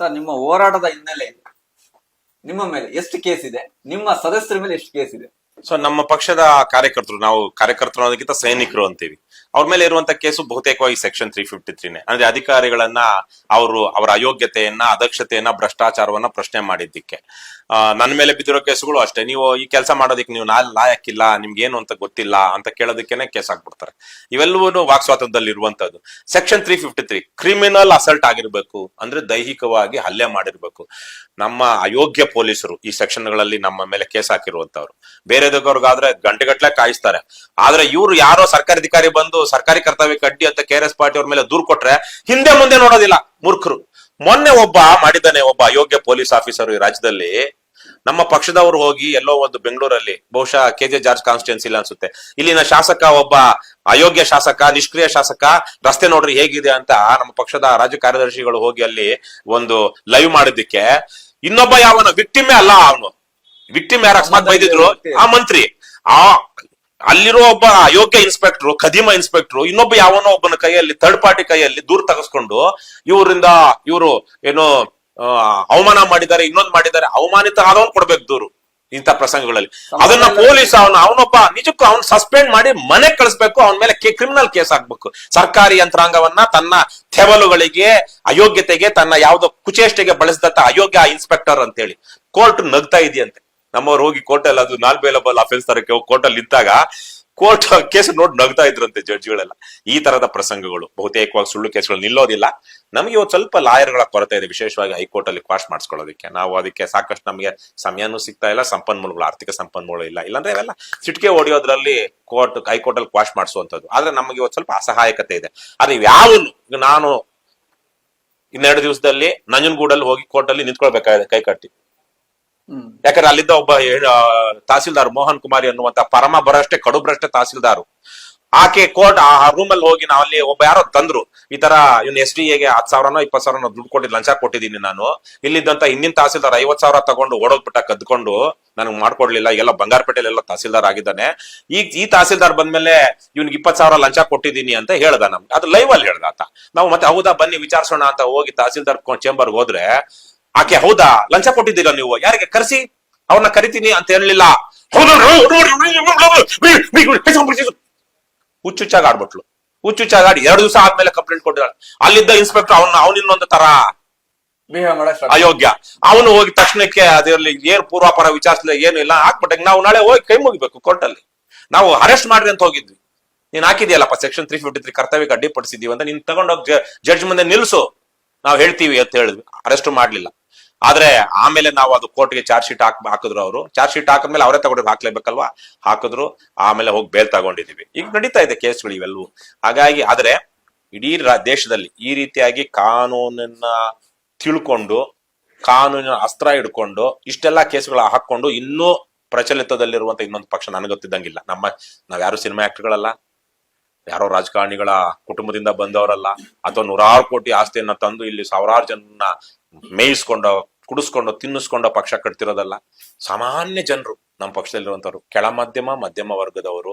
Sir, ನಿಮ್ಮ ಹೋರಾಟದ ಹಿನ್ನೆಲೆ ನಿಮ್ಮ ಮೇಲೆ ಎಷ್ಟು ಕೇಸ್ ಇದೆ? ನಿಮ್ಮ ಸದಸ್ಯರ ಮೇಲೆ ಎಷ್ಟು ಕೇಸ್ ಇದೆ? ಸೊ ನಮ್ಮ ಪಕ್ಷದ ಕಾರ್ಯಕರ್ತರು, ನಾವು ಕಾರ್ಯಕರ್ತರು ಅನ್ನೋದಕ್ಕಿಂತ ಸೈನಿಕರು ಅಂತೀವಿ. ಅವ್ರ ಮೇಲೆ ಇರುವಂತ ಕೇಸು ಬಹುತೇಕವಾಗಿ ಸೆಕ್ಷನ್ ತ್ರೀ ಫಿಫ್ಟಿ ತ್ರೀನೇ ಅಂದ್ರೆ ಅಧಿಕಾರಿಗಳನ್ನ, ಅವರು ಅವರ ಅಯೋಗ್ಯತೆಯನ್ನ, ಅದಕ್ಷತೆಯನ್ನ, ಭ್ರಷ್ಟಾಚಾರವನ್ನ ಪ್ರಶ್ನೆ ಮಾಡಿದ್ದಕ್ಕೆ. ನನ್ನ ಮೇಲೆ ಬಿದ್ದಿರೋ ಕೇಸುಗಳು ಅಷ್ಟೇ. ನೀವು ಈ ಕೆಲಸ ಮಾಡೋದಕ್ಕೆ ನೀವು ನಾ ಲಾಯಕ್ಕಿಲ್ಲ ನಿಮ್ಗೆ ಏನು ಅಂತ ಗೊತ್ತಿಲ್ಲ ಅಂತ ಕೇಳೋದಕ್ಕೇನೆ ಕೇಸ್ ಹಾಕ್ಬಿಡ್ತಾರೆ ಇವೆಲ್ಲವೂ ವಾಕ್ ಸ್ವಾತಂತ್ರ್ಯದಲ್ಲಿ ಇರುವಂತದ್ದು section three fifty three criminal assault ಆಗಿರ್ಬೇಕು, ಅಂದ್ರೆ ದೈಹಿಕವಾಗಿ ಹಲ್ಲೆ ಮಾಡಿರ್ಬೇಕು. ನಮ್ಮ ಅಯೋಗ್ಯ ಪೊಲೀಸರು ಈ ಸೆಕ್ಷನ್ಗಳಲ್ಲಿ ನಮ್ಮ ಮೇಲೆ ಕೇಸ್ ಹಾಕಿರುವಂತವ್ರು. ಬೇರೆದವ್ರಿಗಾದ್ರೆ ಗಂಟೆಗಟ್ಲೆ ಕಾಯಿಸ್ತಾರೆ. ಆದ್ರೆ ಇವ್ರು ಯಾರೋ ಸರ್ಕಾರಿ ಅಧಿಕಾರಿ ಬಂದು ಸರ್ಕಾರಿ ಕರ್ತವ್ಯಕ್ಕೆ ಅಡ್ಡಿ ಅಂತ ಕೆ ಎಸ್ ಪಾರ್ಟಿ ಅವ್ರ ಮೇಲೆ ದೂರ್ ಕೊಟ್ರೆ ಹಿಂದೆ ಮುಂದೆ ನೋಡೋದಿಲ್ಲ, ಮೂರ್ಖರು. ಮೊನ್ನೆ ಒಬ್ಬ ಮಾಡಿದ್ದಾನೆ, ಒಬ್ಬ ಅಯೋಗ್ಯ ಪೊಲೀಸ್ ಆಫೀಸರ್ ಈ ರಾಜ್ಯದಲ್ಲಿ. ನಮ್ಮ ಪಕ್ಷದವರು ಹೋಗಿ ಎಲ್ಲೋ ಒಂದು ಬೆಂಗಳೂರಲ್ಲಿ, ಬಹುಶಃ ಕೆ ಜೆ ಜಾರ್ಜ್ ಕಾನ್ಸ್ಟಿಟ್ಯೂನ್ಸಿ ಇಲ್ಲ ಅನ್ಸುತ್ತೆ. ಇಲ್ಲಿನ ಶಾಸಕ ಒಬ್ಬ ಅಯೋಗ್ಯ ಶಾಸಕ, ನಿಷ್ಕ್ರಿಯ ಶಾಸಕ, ರಸ್ತೆ ನೋಡ್ರಿ ಹೇಗಿದೆ ಅಂತ ನಮ್ಮ ಪಕ್ಷದ ರಾಜ್ಯ ಕಾರ್ಯದರ್ಶಿಗಳು ಹೋಗಿ ಅಲ್ಲಿ ಒಂದು ಲೈವ್ ಮಾಡಿದ್ದಕ್ಕೆ. ಇನ್ನೊಬ್ಬ ಯಾವನ? ವಿಕ್ಟಿಮೇ ಅಲ್ಲ ಅವನು. ವಿಕ್ಟಿಮ್ ಯಾರು? ಅಕಸ್ಮಾತ್ ಬೈದಿದ್ರು. ಆ ಮಂತ್ರಿ. ಆ ಅಲ್ಲಿರೋ ಒಬ್ಬ ಅಯೋಗ್ಯ ಇನ್ಸ್ಪೆಕ್ಟರ್ ಖದೀಮ ಇನ್ಸ್ಪೆಕ್ಟರ್ ಇನ್ನೊಬ್ಬ ಯಾವನೋ ಒಬ್ಬನ ಕೈಯಲ್ಲಿ ಥರ್ಡ್ ಪಾರ್ಟಿ ಕೈಯಲ್ಲಿ ದೂರ ತಗಸ್ಕೊಂಡು ಇವರಿಂದ ಇವರು ಏನು ಅವಮಾನ ಮಾಡಿದ್ದಾರೆ ಇನ್ನೊಂದು ಮಾಡಿದ್ದಾರೆ ಅವಮಾನಿತ ಆದವನ್ ಕೊಡ್ಬೇಕು ದೂರು ಇಂಥ ಪ್ರಸಂಗಗಳಲ್ಲಿ. ಅದನ್ನ ಪೊಲೀಸ್ ಅವನು ಅವನೊಬ್ಬ ನಿಜಕ್ಕೂ ಅವ್ನ್ ಸಸ್ಪೆಂಡ್ ಮಾಡಿ ಮನೆ ಕಳಿಸ್ಬೇಕು ಅವನ ಮೇಲೆ ಕ್ರಿಮಿನಲ್ ಕೇಸ್ ಹಾಕ್ಬೇಕು. ಸರ್ಕಾರಿ ಯಂತ್ರಾಂಗವನ್ನ ತನ್ನ ತೆವಲುಗಳಿಗೆ ಅಯೋಗ್ಯತೆಗೆ ತನ್ನ ಯಾವ್ದೋ ಕುಚೇಷ್ಟೆಗೆ ಬಳಸಿದಂತ ಅಯೋಗ್ಯ ಇನ್ಸ್ಪೆಕ್ಟರ್ ಅಂತೇಳಿ. ಕೋರ್ಟ್ ನಗ್ತಾ ಇದೆಯಂತೆ. ನಮ್ಮವ್ರು ಹೋಗಿ ಕೋರ್ಟಲ್ಲಿ ಅದು ನಾನ್ ಬೇಲಬಲ್ ಅಫೆನ್ಸ್ ಹೋಗಿ ಕೋರ್ಟಲ್ಲಿ ಇದ್ದಾಗ ಕೋರ್ಟ್ ಕೇಸ್ ನೋಡಿ ನಗ್ತಾ ಇದ್ರಂತೆ ಜಡ್ಜ್ಗಳೆಲ್ಲ ಈ ತರದ ಪ್ರಸಂಗಗಳು, ಬಹುತೇಕವಾಗಿ ಸುಳ್ಳು ಕೇಸ್ಗಳು ನಿಲ್ಲೋದಿಲ್ಲ. ನಮಗೆ ಇವತ್ತು ಸ್ವಲ್ಪ ಲಾಯರ್ಗಳ ಕೊರತೆ ಇದೆ. ವಿಶೇಷವಾಗಿ ಹೈಕೋರ್ಟ್ ಅಲ್ಲಿ ಕ್ವಾಶ್ ಮಾಡಿಸ್ಕೊಳ್ಳೋದಕ್ಕೆ. ನಾವು ಅದಕ್ಕೆ ಸಾಕಷ್ಟು ನಮಗೆ ಸಮಯನೂ ಸಿಗ್ತಾ ಇಲ್ಲ, ಸಂಪನ್ಮೂಲಗಳು, ಆರ್ಥಿಕ ಸಂಪನ್ಮೂಲ ಇಲ್ಲ. ಇಲ್ಲಾಂದ್ರೆ ಇವೆಲ್ಲ ಸಿಟಿಕೆ ಓಡಿಯೋದ್ರಲ್ಲಿ ಕೋರ್ಟ್ ಹೈಕೋರ್ಟ್ ಅಲ್ಲಿ ಕ್ವಾಶ್ ಮಾಡಿಸುವಂತದ್ದು ಆದ್ರೆ ನಮಗೆ ಇವತ್ತು ಸ್ವಲ್ಪ ಅಸಹಾಯಕತೆ ಇದೆ. ಆದ್ರೆ ಯಾವ ನಾನು ಇನ್ನೆರಡು ದಿವಸದಲ್ಲಿ ನಂಜನಗೂಡಲ್ಲಿ ಹೋಗಿ ಕೋರ್ಟ್ ಅಲ್ಲಿ ನಿಂತ್ಕೊಳ್ಬೇಕಾಗಿದೆ ಕೈ ಕಟ್ಟಿ. ಯಾಕಂದ್ರೆ ಅಲ್ಲಿದ್ದ ಒಬ್ಬ ತಹಸೀಲ್ದಾರ್ ಮೋಹನ್ ಕುಮಾರಿ ಅನ್ನುವಂತ ಪರಮ ಬರಷ್ಟೇ ಕಡುಬ್ರಷ್ಟೇ ತಹಸೀಲ್ದಾರ್. ಆಕೆ ಕೋರ್ಟ್, ಆ ರೂಮ್ ಅಲ್ಲಿ ಹೋಗಿ ನಾವು ಅಲ್ಲಿ ಒಬ್ಬ ಯಾರೋ ತಂದ್ರು. ಈ ತರ ಇವ್ನ ಎಸ್ ಡಿ ಎಗೆ ಹತ್ತು ಸಾವಿರನೋ ಇಪ್ಪತ್ತು ಸಾವಿರನೋ ದುಡ್ಡು ಕೊಟ್ಟು ಲಂಚ ಕೊಟ್ಟಿದ್ದೀನಿ ನಾನು. ಇಲ್ಲಿದ್ದಂತ ಹಿಂದಿನ ತಹಸೀಲ್ದಾರ್ ಐವತ್ ಸಾವಿರ ತಗೊಂಡು ಓಡೋಗ್ಬಿಟ್ಟ ಕದ್ಕೊಂಡು ನನಗೆ ಮಾಡ್ಕೊಡ್ಲಿಲ್ಲ. ಎಲ್ಲ ಬಂಗಾರಪೇಟೆಲೆಲ್ಲ ತಹಸೀಲ್ದಾರ್ ಆಗಿದ್ದಾನೆ. ಈಗ ಈ ತಹಸೀಲ್ದಾರ್ ಬಂದ್ಮೇಲೆ ಇವ್ನಿಗೆ ಇಪ್ಪತ್ತು ಸಾವಿರ ಲಂಚ ಕೊಟ್ಟಿದ್ದೀನಿ ಅಂತ ಹೇಳ್ದ ನಮ್ಗೆ. ಅದು ಲೈವ್ ಅಲ್ಲಿ ಹೇಳ್ದ ಆತ. ನಾವು ಮತ್ತೆ ಹೌದಾ, ಬನ್ನಿ ವಿಚಾರಿಸೋಣ ಅಂತ ಹೋಗಿ ತಹಸೀಲ್ದಾರ್ ಚೇಂಬರ್ಗೆ ಹೋದ್ರೆ ಆಕೆ ಹೌದಾ ಲಂಚ ಕೊಟ್ಟಿದ್ದೀರಾ ನೀವು ಯಾರಿಗೆ ಕರೆಸಿ ಅವ್ರನ್ನ ಕರಿತೀನಿ ಅಂತ ಹೇಳಲಿಲ್ಲ ಹುಚ್ಚುಚ್ಚಾಗಿ ಆಡ್ಬಿಟ್ಲು ಹುಚ್ಚುಚ್ಚಾಗಿ ಆಡಿ ಎರಡು ದಿವಸ ಆದ್ಮೇಲೆ ಕಂಪ್ಲೇಂಟ್ ಕೊಟ್ಟಿದ್ದಾಳೆ ಅಲ್ಲಿದ್ದ ಇನ್ಸ್ಪೆಕ್ಟರ್ ಅವನ ಅವನಿನ್ನೊಂದು ತರ ಅಯೋಗ್ಯ ಅವನು ಹೋಗಿ ತಕ್ಷಣಕ್ಕೆ ಅದರಲ್ಲಿ ಏನ್ ಪೂರ್ವಾಪರ ವಿಚಾರಿಸಲಿಲ್ಲ ಏನು ಇಲ್ಲ ಹಾಕ್ಬಿಟ್ಟಂಗೆ ನಾವು ನಾಳೆ ಹೋಗಿ ಕೈ ಮುಗಿಬೇಕು ಕೋರ್ಟಲ್ಲಿ ನಾವು ಅರೆಸ್ಟ್ ಮಾಡ್ರಿ ಅಂತ ಹೋಗಿದ್ವಿ ನೀನ್ ಹಾಕಿದ್ಯಲ್ಲಪ್ಪ ಸೆಕ್ಷನ್ ತ್ರೀ ಫಿಫ್ಟಿ ತ್ರೀ ಕರ್ತವ್ಯಕ್ಕೆ ಅಡ್ಡಿಪಡಿಸಿದೀವಿ ಅಂತ ನೀನ್ ತಗೊಂಡೋಗಿ ಜಡ್ಜ್ ಮುಂದೆ ನಿಲ್ಸು ನಾವು ಹೇಳ್ತೀವಿ ಅಂತ ಹೇಳಿದ್ವಿ ಅರೆಸ್ಟ್ ಮಾಡ್ಲಿಲ್ಲ ಆದ್ರೆ ಆಮೇಲೆ ನಾವು ಅದು ಕೋರ್ಟ್ಗೆ ಚಾರ್ಜ್ ಶೀಟ್ ಹಾಕ್, ಹಾಕಿದ್ರು ಅವರು. ಚಾರ್ಜ್ ಶೀಟ್ ಹಾಕಿದ್ಮೇಲೆ ಅವರೇ ತಗೊಂಡು ಹಾಕ್ಲೇಬೇಕಲ್ವಾ? ಹಾಕಿದ್ರು. ಆಮೇಲೆ ಹೋಗಿ ಬೇಲ್ ತಗೊಂಡಿದೀವಿ ಈಗ ನಡೀತಾ ಇದೆ ಕೇಸ್ಗಳು ಇವೆಲ್ಲವೂ ಹಾಗಾಗಿ ಆದ್ರೆ ಇಡೀ ದೇಶದಲ್ಲಿ ಈ ರೀತಿಯಾಗಿ ಕಾನೂನನ್ನ ತಿಳ್ಕೊಂಡು, ಕಾನೂನಿನ ಅಸ್ತ್ರ ಹಿಡ್ಕೊಂಡು, ಇಷ್ಟೆಲ್ಲ ಕೇಸ್ಗಳ ಹಾಕೊಂಡು ಇನ್ನೂ ಪ್ರಚಲಿತದಲ್ಲಿರುವಂತ ಇನ್ನೊಂದು ಪಕ್ಷ ನನಗೊತ್ತಿದ್ದಂಗಿಲ್ಲ ಗೊತ್ತಿದ್ದಂಗಿಲ್ಲ. ನಮ್ಮ ನಾವ್ ಯಾರು ಸಿನಿಮಾ ಆಕ್ಟರ್ಗಳಲ್ಲ. ಯಾರೋ ರಾಜಕಾರಣಿಗಳ ಕುಟುಂಬದಿಂದ ಬಂದವರಲ್ಲ, ಅಥವಾ ನೂರಾರು ಕೋಟಿ ಆಸ್ತಿಯನ್ನ ತಂದು ಇಲ್ಲಿ ಸಾವಿರಾರು ಜನನ್ನ ಮೇಯಿಸ್ಕೊಂಡ, ಕುಡಿಸ್ಕೊಂಡು, ತಿನ್ನಿಸ್ಕೊಂಡು ಪಕ್ಷ ಕಟ್ತಿರೋದಲ್ಲ, ಸಾಮಾನ್ಯ ಜನರು ನಮ್ಮ ಪಕ್ಷದಲ್ಲಿರುವಂತವ್ರು ಕೆಳ ಮಧ್ಯಮ ಮಧ್ಯಮ ವರ್ಗದವರು,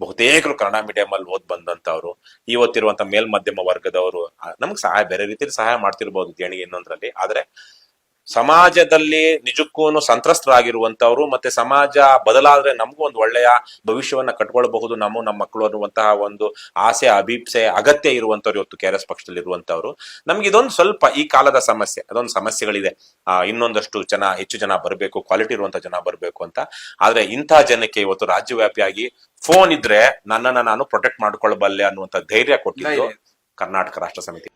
ಬಹುತೇಕರು ಕನ್ನಡ ಮೀಡಿಯಂ ಅಲ್ಲಿ ಓದ್ ಬಂದಂತವ್ರು ಇವತ್ತಿರುವಂತ ಮೇಲ್ ಮಧ್ಯಮ ವರ್ಗದವರು ನಮ್ಗೆ ಸಹಾಯ, ಬೇರೆ ರೀತಿಯಲ್ಲಿ ಸಹಾಯ ಮಾಡ್ತಿರ್ಬೋದು ದೇಣಿಗೆ ಇನ್ನೊಂದ್ರಲ್ಲಿ. ಆದ್ರೆ ಸಮಾಜದಲ್ಲಿ ನಿಜಕ್ಕೂ ಸಂತ್ರಸ್ತರಾಗಿರುವಂತವ್ರು ಮತ್ತೆ ಸಮಾಜ ಬದಲಾದ್ರೆ ನಮಗೂ ಒಂದು ಒಳ್ಳೆಯ ಭವಿಷ್ಯವನ್ನ ಕಟ್ಕೊಳ್ಬಹುದು ನಮ್ಮ ನಮ್ಮ ಮಕ್ಕಳು ಅನ್ನುವಂತಹ ಒಂದು ಆಸೆ ಅಭೀಪ್ಸೆ ಅಗತ್ಯ ಇರುವಂತವ್ರು ಇವತ್ತು ಕೆ ಆರ್ ಎಸ್ ಪಕ್ಷದಲ್ಲಿ ಇರುವಂತವ್ರು ನಮ್ಗೆ ಇದೊಂದು ಸ್ವಲ್ಪ ಈ ಕಾಲದ ಸಮಸ್ಯೆ ಅದೊಂದು ಸಮಸ್ಯೆಗಳಿದೆ. ಆ ಇನ್ನೊಂದಷ್ಟು ಜನ ಹೆಚ್ಚು ಜನ ಬರಬೇಕು ಕ್ವಾಲಿಟಿ ಇರುವಂತ ಜನ ಬರಬೇಕು ಅಂತ. ಆದ್ರೆ ಇಂತಹ ಜನಕ್ಕೆ ಇವತ್ತು ರಾಜ್ಯವ್ಯಾಪಿಯಾಗಿ ಫೋನ್ ಇದ್ರೆ ನನ್ನನ್ನ ನಾನು ಪ್ರೊಟೆಕ್ಟ್ ಮಾಡ್ಕೊಳ್ಬಲ್ಲೆ ಅನ್ನುವಂತ ಧೈರ್ಯ ಕೊಟ್ಟಿದ್ದು ಕರ್ನಾಟಕ ರಾಷ್ಟ್ರ ಸಮಿತಿ.